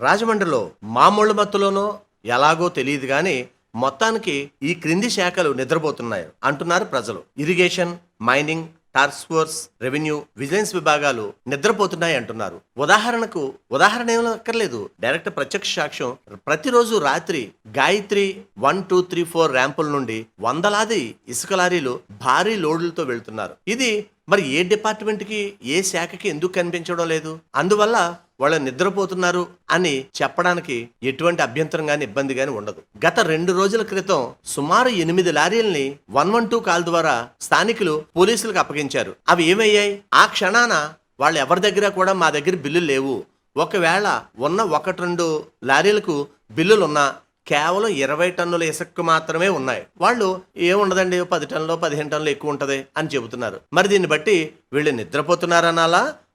రాజమండ్రిలో మామూలు మత్తులోనో ఎలాగో తెలియదు కానీ మొత్తానికి ఈ క్రింది శాఖలు నిద్రపోతున్నాయి అంటున్నారు ప్రజలు. Irrigation mining task force revenue vigilance విభాగాలు నిద్రపోతున్నాయి అంటున్నారు. ఉదాహరణకు ఉదాహరణ ఏం అక్కర్లేదు. డైరెక్ట్ ప్రత్యక్ష సాక్ష్యం. ప్రతిరోజు రాత్రి Gayatri one two three four ర్యాంపుల నుండి వందలాది ఇసుక లారీలు భారీ లోడ్లతో వెళ్తున్నారు. ఇది మరి ఏ డిపార్ట్మెంట్కి ఏ శాఖకి ఎందుకు కనిపించడం లేదు? అందువల్ల వాళ్ళు నిద్రపోతున్నారు అని చెప్పడానికి ఎటువంటి అభ్యంతరం గాని ఇబ్బంది గాని ఉండదు. గత రెండు రోజుల క్రితం సుమారు ఎనిమిది లారీల్ని వన్ వన్ టూ కాల్ ద్వారా స్థానికులు పోలీసులకు అప్పగించారు. అవి ఏమయ్యాయి? ఆ క్షణాన వాళ్ళు ఎవరి దగ్గర కూడా మా దగ్గర బిల్లులు లేవు. ఒకవేళ ఉన్న ఒకటి రెండు లారీలకు బిల్లులు ఉన్నా కేవలం ఇరవై టన్నుల ఇసుక మాత్రమే ఉన్నాయి. వాళ్ళు ఏముండదండి? పది టన్నులు పదిహేను టన్నులు ఎక్కువ ఉంటది అని చెబుతున్నారు. మరి దీన్ని బట్టి వీళ్ళు నిద్రపోతున్నారనాలా?